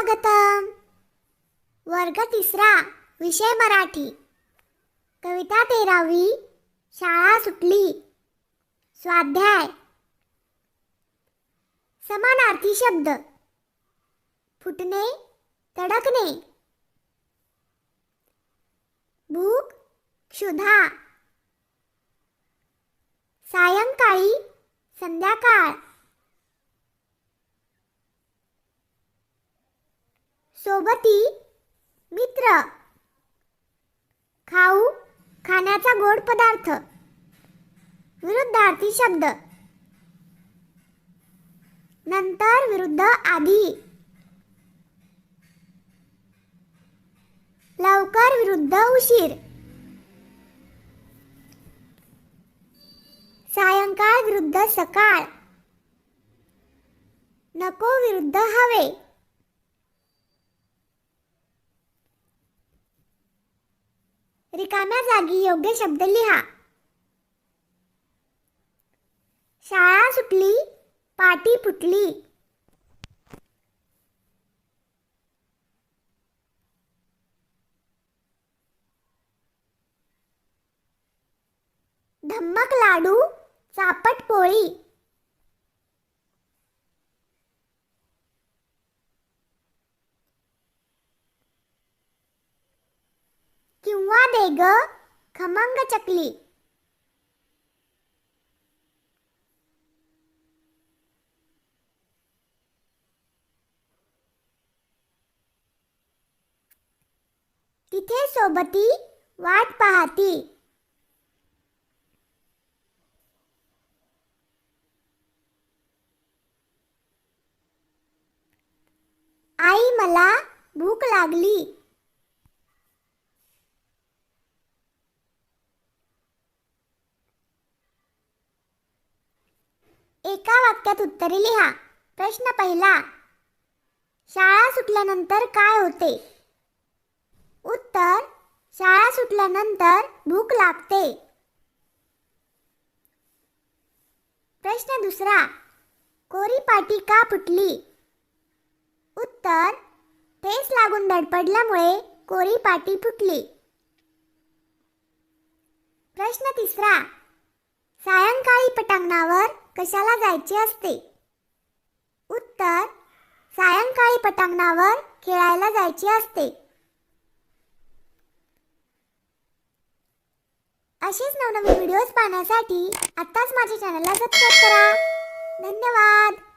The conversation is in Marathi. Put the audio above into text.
स्वागतम. वर्ग तिसरा विषय मराठी. कविता तेरावी शाळा सुटली. स्वाध्याय. समानार्थी शब्द. फुटणे तडकणे. भूक क्षुधा. सायंकाळी संध्याकाळ. सोबती मित्र. खाऊ खाण्याचा गोड पदार्थ. विरुद्धार्थी शब्द. नंतर विरुद्ध आधी. लवकर विरुद्ध उशीर. सायंकाळ विरुद्ध सकाळ. नको विरुद्ध हवे. रिकाम्या जागी योग्य शब्द लिहा. शाळा सुटली पाटी फुटली. धम्मक लाडू चापट पोळी. ग खमंग चकली तिथे सोबती वाट पाहती आई मला भूक लागली एका वाक्यात उत्तरे लिहा. प्रश्न पहिला शाळा सुटल्यानंतर काय होते? उत्तर शाळा सुटल्यानंतर भूक लागते. प्रश्न दुसरा कोरी पाटी का फुटली? उत्तर ठेस लागून धडपडल्यामुळे कोरी पाटी फुटली. प्रश्न तिसरा सायंकाळी पटांगणावर कशाला जायचे असते? उत्तर सायंकाळी पटांगणावर खेळायला जायचे असते. असेच नवनवीन व्हिडिओज पाहण्यासाठी आत्ताच माझ्या चॅनलला सबस्क्राईब करा. धन्यवाद!